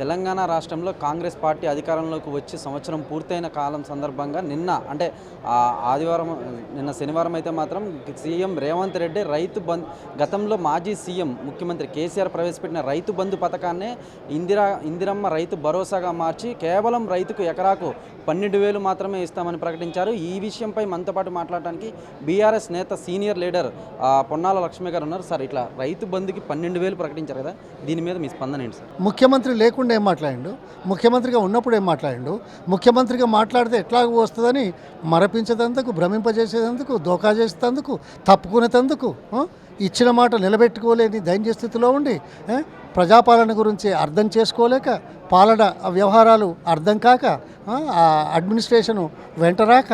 తెలంగాణ రాష్ట్రంలో కాంగ్రెస్ పార్టీ అధికారంలోకి వచ్చి సంవత్సరం పూర్తయిన కాలం సందర్భంగా నిన్న అంటే ఆదివారం నిన్న శనివారం అయితే మాత్రం సీఎం రేవంత్ రెడ్డి రైతు బంద్ గతంలో మాజీ సీఎం ముఖ్యమంత్రి కేసీఆర్ ప్రవేశపెట్టిన రైతు బంధు పథకాన్నే ఇందిరా ఇందిరమ్మ రైతు భరోసాగా మార్చి కేవలం రైతుకు ఎకరాకు పన్నెండు వేలు మాత్రమే ఇస్తామని ప్రకటించారు. ఈ విషయంపై మనతో పాటు మాట్లాడడానికి బీఆర్ఎస్ నేత సీనియర్ లీడర్ పొన్నాల లక్ష్మి గారు ఉన్నారు. సార్ ఇట్లా రైతు బంధుకి పన్నెండు వేలు ప్రకటించారు కదా దీని మీద మీ స్పందన ఏంటి సార్? ముఖ్యమంత్రి లేకుండా ఏం మాట్లాడిండు? ముఖ్యమంత్రిగా ఉన్నప్పుడు ఏం మాట్లాడిండు? ముఖ్యమంత్రిగా మాట్లాడితే ఎట్లా వస్తుందని మరపించేటందుకు భ్రమింపజేసేందుకు దోకా చేసేటందుకు తప్పుకునేటందుకు ఇచ్చిన మాట నిలబెట్టుకోలేని దైన్య స్థితిలో ఉండి ప్రజాపాలన గురించి అర్థం చేసుకోలేక పాలన వ్యవహారాలు అర్థం కాక ఆ? అడ్మినిస్ట్రేషను వెంటరాక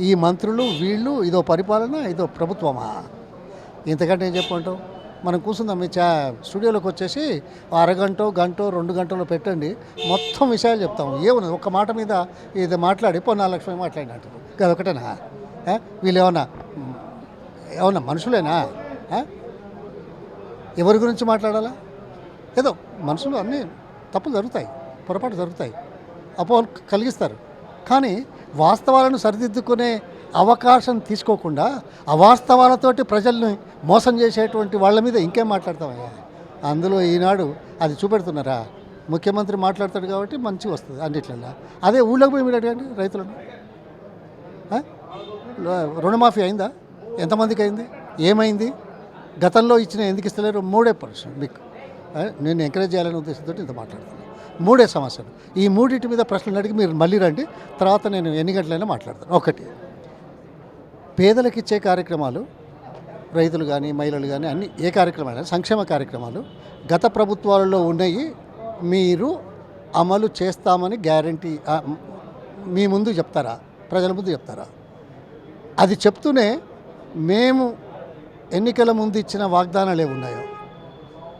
ఈ మంత్రులు వీళ్ళు ఇదో పరిపాలన ఇదో ప్రభుత్వమా? ఇంతకంటే ఏం చెప్పంటావు మనం కూర్చుందాం. మీ చా స్టూడియోలోకి వచ్చేసి అరగంట గంట రెండు గంటలు పెట్టండి. మొత్తం విషయాలు చెప్తాము. ఏమున్నది? ఒక్క మాట మీద ఇది మాట్లాడి పొన్నాలు లక్ష్మి మాట్లాడినట్టు అది ఒకటేనా వీళ్ళు ఏమన్నా ఏమన్నా మనుషులేనా? ఎవరి గురించి మాట్లాడాలా? ఏదో మనుషులు అన్నీ తప్పులు జరుగుతాయి పొరపాటు జరుగుతాయి. అపోహలు కలిగిస్తారు. కానీ వాస్తవాలను సరిదిద్దుకునే అవకాశం తీసుకోకుండా అవాస్తవాలతోటి ప్రజల్ని మోసం చేసేటువంటి వాళ్ళ మీద ఇంకేం మాట్లాడతామయ్యా? అందులో ఈనాడు అది చూపెడుతున్నారా? ముఖ్యమంత్రి మాట్లాడతాడు కాబట్టి మంచిగా వస్తుంది అన్నిట్లల్లో. అదే ఊళ్ళోకి పోయి మీరు అడగండి రైతులను. రుణమాఫీ అయిందా? ఎంతమందికి అయింది? ఏమైంది? గతంలో ఇచ్చిన ఎందుకు ఇస్తలేరు? మూడే పర్సెంట్ మీకు. నేను ఎంకరేజ్ చేయాలనే ఉద్దేశంతో ఇంత మాట్లాడుతున్నాను. మూడే సమస్యలు. ఈ మూడింటి మీద ప్రశ్నలు అడిగి మీరు మళ్ళీ రండి. తర్వాత నేను ఎన్ని గంటలైనా మాట్లాడతాను. ఒకటి. పేదలకు ఇచ్చే కార్యక్రమాలు రైతులు కానీ మహిళలు కానీ అన్ని ఏ కార్యక్రమాలు సంక్షేమ కార్యక్రమాలు గత ప్రభుత్వాలలో ఉన్నాయి. మీరు అమలు చేస్తామని గ్యారంటీ మీ ముందు చెప్తారా? ప్రజల ముందు చెప్తారా? అది చెప్తూనే మేము ఎన్నికల ముందు ఇచ్చిన వాగ్దానాలు ఏవి ఉన్నాయో?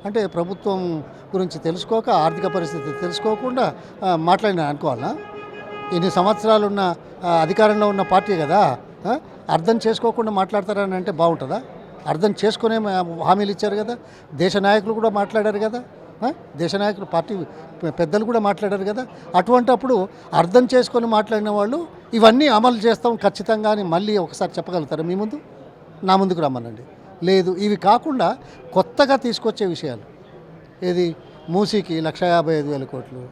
అంటే ప్రభుత్వం గురించి తెలుసుకోక ఆర్థిక పరిస్థితి తెలుసుకోకుండా మాట్లాడినా అనుకోవాలా? ఇన్ని సంవత్సరాలు ఉన్న అధికారంలో ఉన్న పార్టీ కదా అర్థం చేసుకోకుండా మాట్లాడతారని అంటే బాగుంటుందా? అర్థం చేసుకునే హామీలు ఇచ్చారు కదా? దేశ నాయకులు కూడా మాట్లాడారు కదా? దేశ నాయకులు పార్టీ పెద్దలు కూడా మాట్లాడారు కదా? అటువంటప్పుడు అర్థం చేసుకొని మాట్లాడిన వాళ్ళు ఇవన్నీ అమలు చేస్తాం ఖచ్చితంగా అని మళ్ళీ ఒకసారి చెప్పగలుగుతారు మీ ముందు? నా ముందుకు రమ్మనండి. లేదు ఇవి కాకుండా కొత్తగా తీసుకొచ్చే విషయాలు. ఏది? మూసీకి లక్ష యాభై ఐదు వేల కోట్లు.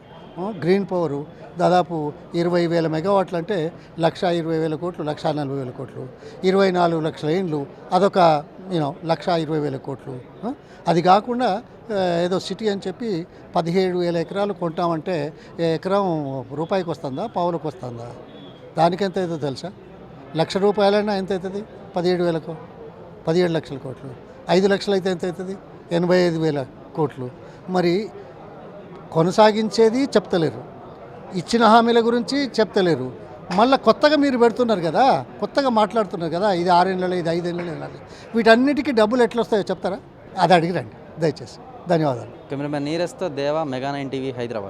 గ్రీన్ పవరు దాదాపు ఇరవై వేల మెగావాట్లు అంటే లక్ష ఇరవై వేల కోట్లు లక్ష నలభై వేల కోట్లు. ఇరవై నాలుగు లక్షల ఇండ్లు అదొక యూనో లక్ష ఇరవై వేల కోట్లు. అది కాకుండా ఏదో సిటీ అని చెప్పి పదిహేడు వేల ఎకరాలు కొంటామంటే ఎకరం రూపాయికి వస్తుందా పావులకు వస్తుందా? దానికి ఎంత అవుతుందో తెలుసా? లక్ష రూపాయలైనా ఎంత అవుతుంది? పదిహేడు వేలకు పదిహేడు లక్షల కోట్లు. ఐదు లక్షలు అయితే ఎంత అవుతుంది? ఎనభై ఐదు వేల కోట్లు. మరి కొనసాగించేది చెప్తలేరు. ఇచ్చిన హామీల గురించి చెప్తలేరు. మళ్ళీ కొత్తగా మీరు పెడుతున్నారు కదా కొత్తగా మాట్లాడుతున్నారు కదా ఇది ఆరేళ్ళలో ఇది ఐదేళ్ళలో ఇలా వీటన్నిటికీ డబ్బులు ఎట్లా వస్తాయో చెప్తారా? అది అడిగిరండి దయచేసి. ధన్యవాదాలు. కెమెరామెన్ నీరస్తో దేవా మెగా నైన్ టీవీ హైదరాబాద్.